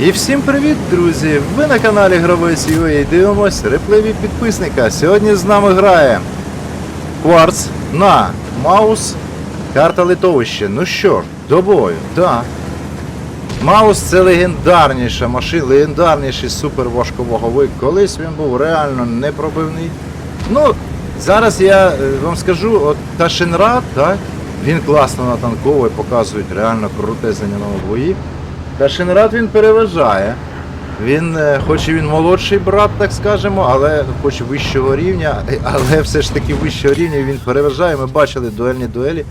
І всім привіт, друзі! Ви на каналі Гравець і дивимось реплей від підписника. Сьогодні з нами грає Кварц на Маус карта литовище. Ну що ж, до бою, так. Маус це легендарніша машина, легендарніший суперважковаговик. Колись він був реально непробивний. Ну, зараз я е, вам скажу, от Ташинрад, так, він класно натанковує, показують реально на ньому бої. Ташинрад він переважає. Він, е, хоч і він молодший брат, так скажемо, але хоч вищого рівня, але все ж таки вищого рівня він переважає. Ми бачили дуельні дуелі,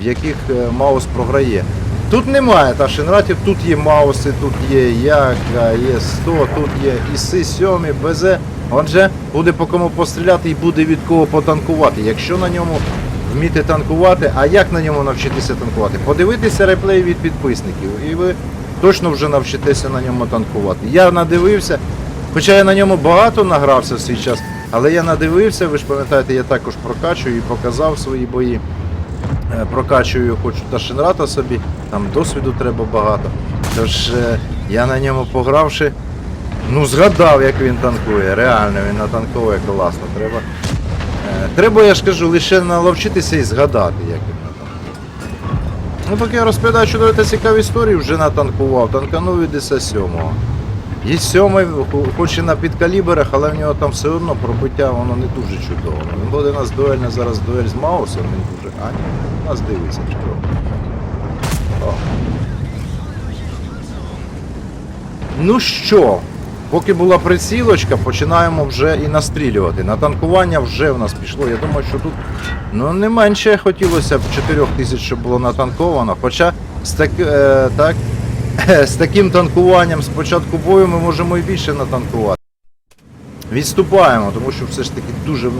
в яких е, Маус програє. Тут немає Ташинратів, тут є Мауси, тут є Яка, є 100, тут є Іси, 7, БЗ. Отже, буде по кому постріляти і буде від кого потанкувати. Якщо на ньому вміти танкувати, а як на ньому навчитися танкувати? Подивитися реплей від підписників, і ви точно вже навчитеся на ньому танкувати. Я надивився, хоча я на ньому багато награвся в свій час, але я надивився, ви ж пам'ятаєте, я також прокачую і показав свої бої. Е, Прокачую хочу Ташинрата собі, там досвіду треба багато. Тож е, я на ньому погравши, ну згадав, як він танкує. Реально він натанковує класно. Треба, е, треба, я ж кажу, лише наловчитися і згадати, як він. Ну, поки я розповідаю чудові та цікаві історії, вже натанкував, танканув від ІСа 7. Є сьомий, хо- хоч і на підкаліберах, але в нього там все одно пробиття воно не дуже чудово. Він буде у нас дуельна зараз дуель з Маусом, він дуже. А, нас дивиться чудово. Ну що, поки була прицілочка, починаємо вже і настрілювати. На танкування вже в нас пішло. Я думаю, що тут ну, не менше хотілося б 4 тисяч, щоб було натанковано. Хоча з, так, е, так, з таким танкуванням з початку бою ми можемо і більше натанкувати. Відступаємо, тому що все ж таки дуже в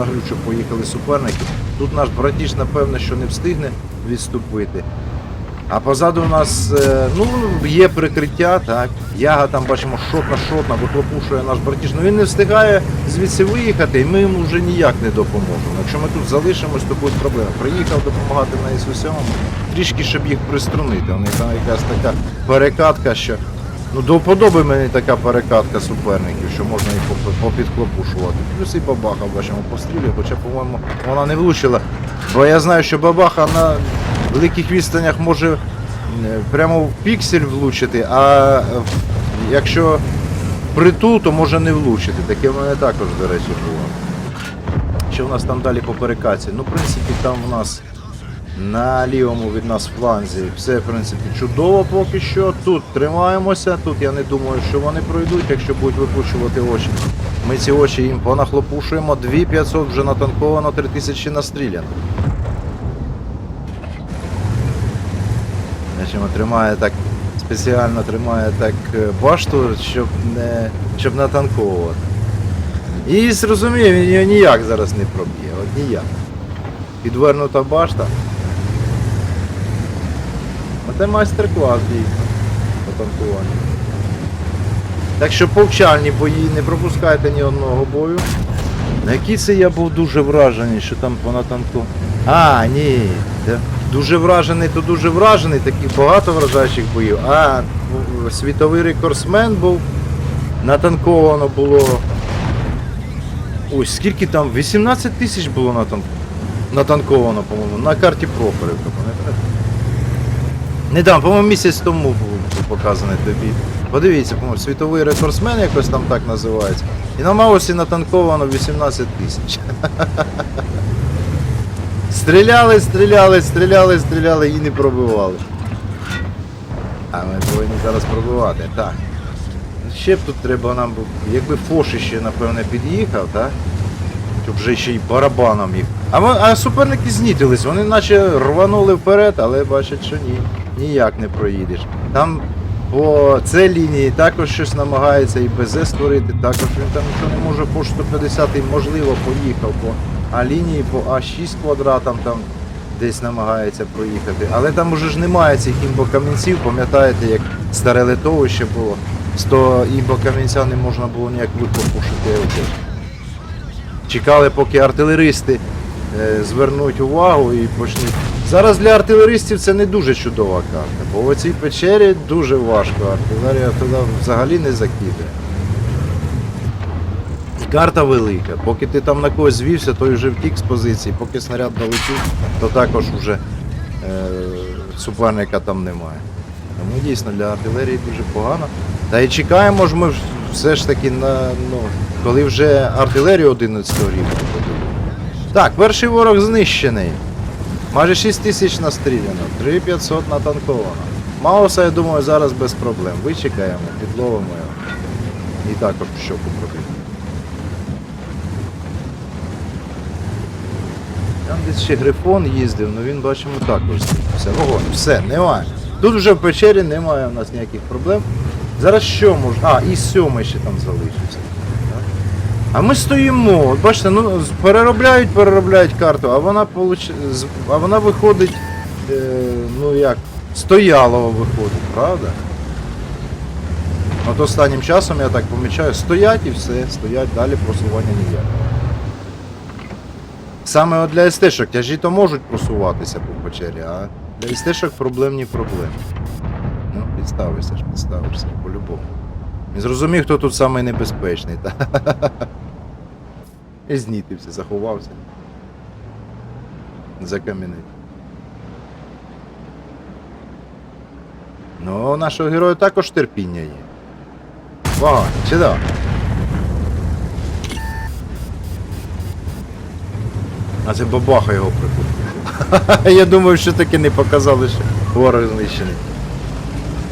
поїхали суперники. Тут наш братіш, напевно, що не встигне відступити. А позаду у нас е, ну, є прикриття, так. Яга там бачимо шотна шотна, вихлопушує наш братіш. Ну він не встигає звідси виїхати, і ми йому вже ніяк не допоможемо. Якщо ми тут залишимось, то будуть проблеми. Приїхав допомагати на ісу 7 трішки, щоб їх приструнити. У них там якась така перекатка, що. Ну, до вподоби мені така перекатка суперників, що можна їх поп- попідхлопушувати. Плюс і бабаха, бачимо, пострілює, хоча, по-моєму, вона не влучила. Бо я знаю, що бабаха на великих відстанях може е, прямо в піксель влучити, а якщо притул, то може не влучити. Таке в мене також, до речі, було. Що в нас там далі по перекаті? Ну, в принципі, там у нас на лівому від нас фланзі все, в принципі, чудово поки що. Тут тримаємося, тут я не думаю, що вони пройдуть, якщо будуть випущувати очі. Ми ці очі їм понахлопушуємо. 2500 вже натанковано, 3000 настріляно. Бачимо, тримає так, спеціально тримає так е, башту, щоб не щоб натанковувати. І зрозумів, він його ніяк зараз не проб'є, от ніяк. Підвернута башта. Це майстер-клас дійсно по танкуванню. Так що повчальні бої, не пропускайте ні одного бою. На якій це я був дуже вражений, що там по танку. А, ні. да. Дуже вражений, то дуже вражений, таких багато вражаючих боїв. А, світовий рекордсмен був. Натанковано було. Ой, скільки там? 18 тисяч було натан... натанковано, по-моєму, на карті Прохорівка, пам'ятаєте? Недавно, по-моєму, місяць тому був показаний тобі. Подивіться, по-моєму, світовий рекордсмен якось там так називається. І на Маусі натанковано 18 тисяч. Стріляли, стріляли, стріляли, стріляли і не пробивали. А ми повинні зараз пробивати, так. Ще б тут треба нам, якби Фош ще, напевне, під'їхав, так? Щоб вже ще й барабаном їх. А, ми- а суперники знітились, вони наче рванули вперед, але бачать, що ні. Ніяк не проїдеш. Там по цій лінії також щось намагається і БЗ створити, також він там нічого не може по 150 можливо поїхав по А лінії по А6 квадратам там десь намагається проїхати. Але там уже ж немає цих імбокамінців, пам'ятаєте, як старе литовище було. З того імбокамінця не можна було ніяк вихлопушити. Чекали, поки артилеристи е, звернуть увагу і почнуть. Зараз для артилеристів це не дуже чудова карта, бо в цій печері дуже важко. Артилерія туди взагалі не закидає. Карта велика. Поки ти там на когось звівся, той вже втік з позиції, поки снаряд долетів, то також вже е, суперника там немає. Тому дійсно для артилерії дуже погано. Та і чекаємо ж ми все ж таки на ну, коли вже артилерію 11 рівня. Так, перший ворог знищений. Майже 6 тисяч настріляно, 3500 натанковано. Мауса, я думаю, зараз без проблем. Вичекаємо, підловимо його. І також в щоку пробити. Там десь ще грифон їздив, ну він бачимо також. Все, вогонь, все, немає. Тут вже в печері немає у нас ніяких проблем. Зараз що можна? А, і сьомий ще там залишився. А ми стоїмо, от бачите, ну переробляють, переробляють карту, а вона получ... а вона виходить, е, ну як, стоялово виходить, правда? От останнім часом я так помічаю, стоять і все, стоять, далі просування ніяке. Саме от для СТ-шок тяжі то можуть просуватися по печері, а для СТ-шок проблем ні проблем. Ну, підставишся ж, підставишся, по-любому. Не зрозумів, хто тут самий небезпечний, та? І знітився, заховався. Закам'янив. Ну, у нашого героя також терпіння є. Вогонь, чудово. А це бабаха його прикупив. Я думаю, що таки не показали, що ворог знищений.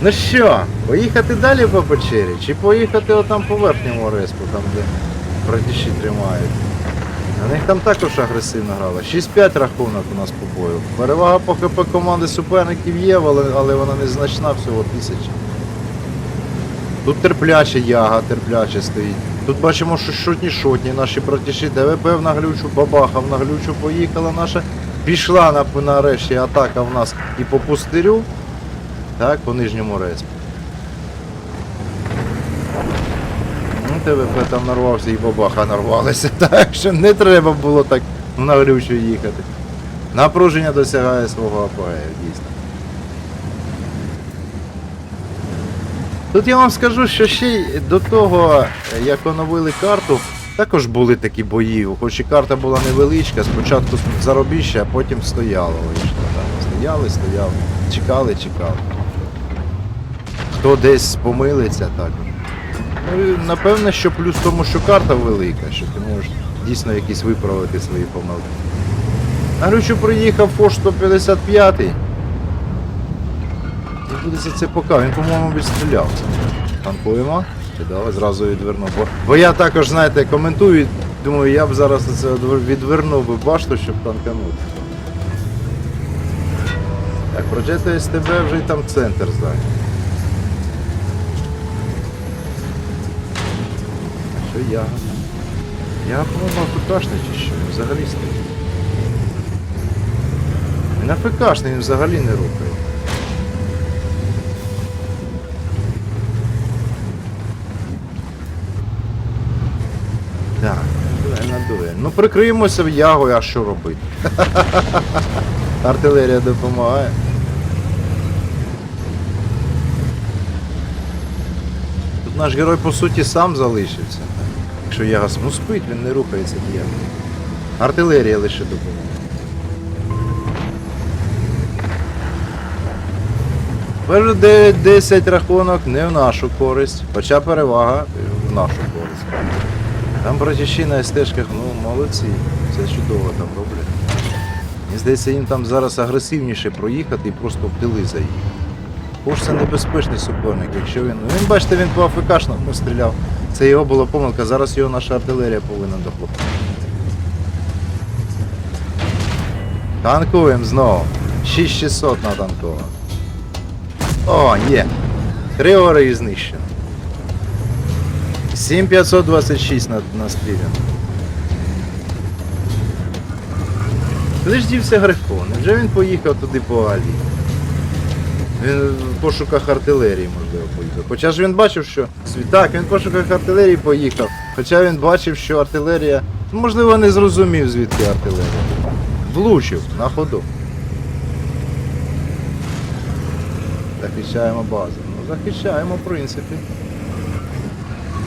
Ну що, поїхати далі по печері? Чи поїхати отам по верхньому респу, там де братіші тримають? На них там також агресивно грали. 6-5 рахунок у нас по бою. Перевага по ХП команди суперників є, але, але вона незначна, всього тисяча. Тут терпляче яга, терпляче стоїть. Тут бачимо, що шотні шотні наші братіші. ДВП в наглючу, бабаха в наглючу поїхала наша. Пішла на, нарешті атака в нас і по пустирю. Так, по нижньому респі. Ну, ТВП там нарвався і бабаха нарвалися, так що не треба було так в наглючу їхати. Напруження досягає свого апогею, дійсно. Тут я вам скажу, що ще до того, як оновили карту, також були такі бої. Хоч і карта була невеличка, спочатку заробіще, а потім стояло Стояли, стояли, чекали, чекали. Хто десь помилиться також. Ну, напевне, що плюс тому, що карта велика, що ти можеш дійсно якісь виправити свої помилки. На Глючу приїхав Фош 155 і буде за це пока. Він, по-моєму, відстріляв. Танкуємо. Чудово, зразу відвернув. Бо, бо я також, знаєте, коментую, думаю, я б зараз це відвернув би башту, щоб танканути. Так, проджета СТБ вже і там центр зайняв. Що я? Я, по-моєму, АФКшний чи що? Він взагалі стоїть. Він АФКшний, він взагалі не рухає. Так, надує. Ну прикриємося в ягою, а що робити? Артилерія допомагає. Тут наш герой по суті сам залишився. Якщо яга ну спить, він не рухається ніяк. Артилерія лише допомагає. Тепер 9-10 рахунок не в нашу користь, хоча перевага в нашу користь. Там братіші на стежках, ну молодці, все чудово там роблять. Мені здається, їм там зараз агресивніше проїхати і просто в тили заїхати. Бо це небезпечний суперник, якщо він. Ну він бачите, він по АФКшному стріляв. Це його була помилка, зараз його наша артилерія повинна доходити. Танкуємо знову. 6600 натанковано. О, є. Три ори знищено. 7526 на, настріляно. Куди ж дівся Грифон? Вже він поїхав туди по Алі. Він в пошуках артилерії, можливо, поїхав. Хоча ж він бачив, що. Так, він в пошуках артилерії поїхав. Хоча він бачив, що артилерія. Можливо, не зрозумів, звідки артилерія. Влучив на ходу. Захищаємо базу. Ну, захищаємо, в принципі.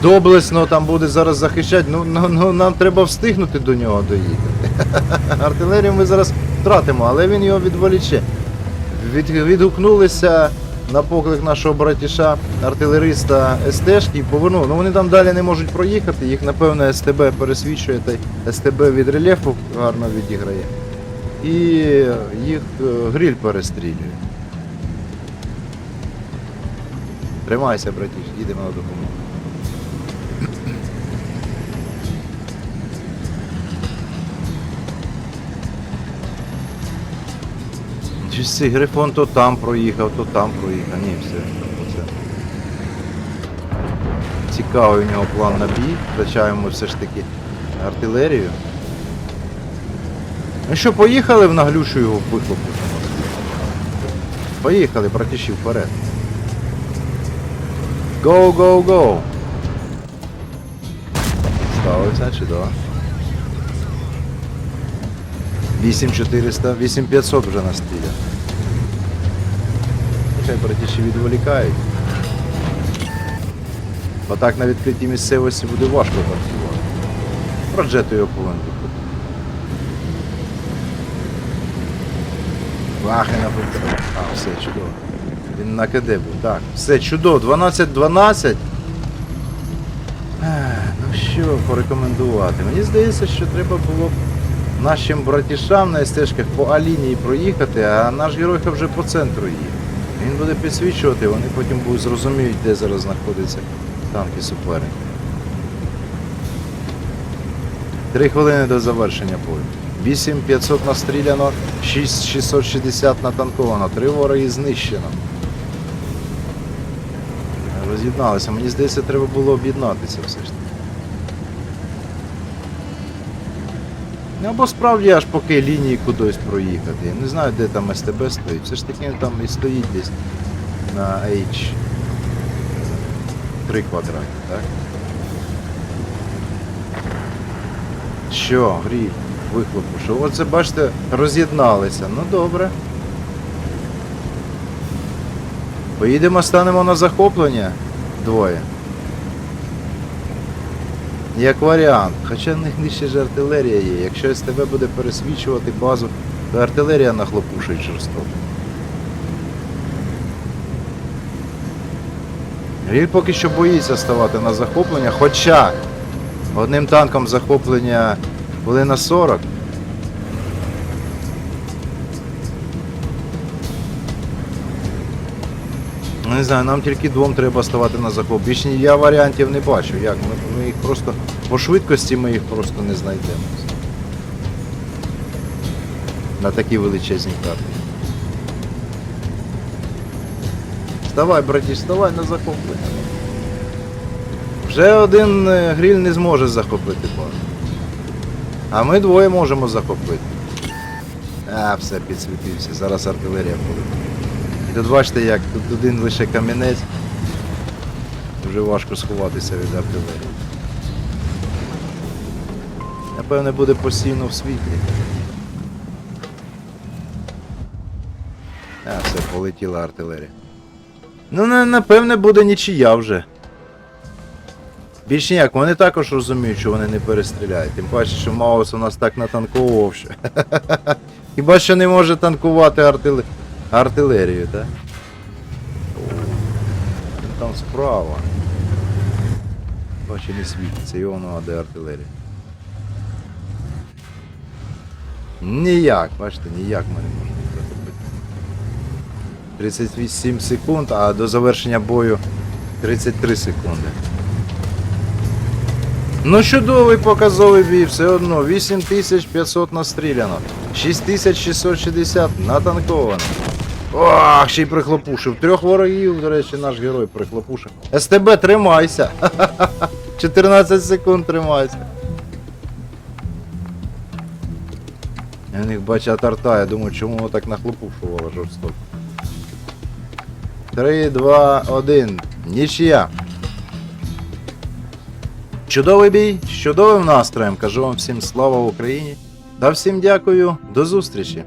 Доблесно там буде зараз захищати, ну, ну, ну нам треба встигнути до нього доїхати. Артилерію ми зараз втратимо, але він його відволіче. Від, відгукнулися на поклик нашого братіша артилериста СТшки і повернув. Ну вони там далі не можуть проїхати, їх напевно СТБ пересвічує, та СТБ від рельєфу гарно відіграє. І їх е, гриль перестрілює. Тримайся, братіш, їдемо на допомогу. Цей грифон то там проїхав, то там проїхав. Ні, все. Оце. Цікавий у нього план на бій. Втрачаємо все ж таки артилерію. Ну що, поїхали в наглюшу його вихлопу? Поїхали, братіші, вперед. Go, go! Ставився, чудово. 8400, 8500 вже на стилі. Нехай братіші відволікають. Бо так на відкритій місцевості буде важко працювати. Проджету його повинен бути. Вахи на. А, все, чудово. Він на КД був. Так, все чудово. 12-12. Ну що порекомендувати? Мені здається, що треба було б нашим братішам на стежках по А-лінії проїхати, а наш герой вже по центру їде. Він буде підсвічувати, вони потім будуть зрозуміють, де зараз знаходяться танки суперника. Три хвилини до завершення бою. 8500 настріляно, 6660 натанковано, три вороги знищено. Роз'єдналися. Мені здається, треба було об'єднатися все ж таки. Ну, або справді аж поки лінії кудись проїхати. Я не знаю, де там СТБ стоїть. Все ж таки там і стоїть десь на H 3 квадраті, так? Що, гріб, вихлопу, що? Оце бачите, роз'єдналися. Ну добре. Поїдемо, станемо на захоплення двоє. Як варіант. Хоча в них нижче ж артилерія є. Якщо СТБ буде пересвічувати базу, то артилерія нахлопушить жорстоко. Він поки що боїться ставати на захоплення, хоча одним танком захоплення були на 40. Не знаю, нам тільки двом треба ставати на захоп. Більше я варіантів не бачу. Як? Ми, ми їх просто по швидкості ми їх просто не знайдемо. На такій величезній карті. Вставай, братіш, вставай на захоплення. Вже один е, гриль не зможе захопити базу. А ми двоє можемо захопити. А, все, підсвітився. Зараз артилерія буде. Тут бачите, як тут один лише камінець. Дуже важко сховатися від артилерії. Напевне, буде постійно в світлі. А, все, полетіла артилерія. Ну, напевне, буде нічия вже. Більш ніяк, вони також розуміють, що вони не перестріляють. Тим паче, що Маус у нас так натанковував. Хіба що не може танкувати артиле... артилерію, так? Там справа. Бачу, не світиться, його а де артилерія. Ніяк, бачите, ніяк ми не можемо захопити. 37 секунд, а до завершення бою 33 секунди. Ну чудовий показовий бій, все одно 8500 настріляно, 6660 натанковано. Ох, ще й прихлопушив. Трьох ворогів, до речі, наш герой прихлопушив. СТБ, тримайся. 14 секунд тримайся. Я них бачу тарта, я думаю, чому воно так нахлопушувало жорстоко. 3, 2, 1. Нічия. Чудовий бій, з чудовим настроєм. Кажу вам всім слава Україні. Та всім дякую, до зустрічі!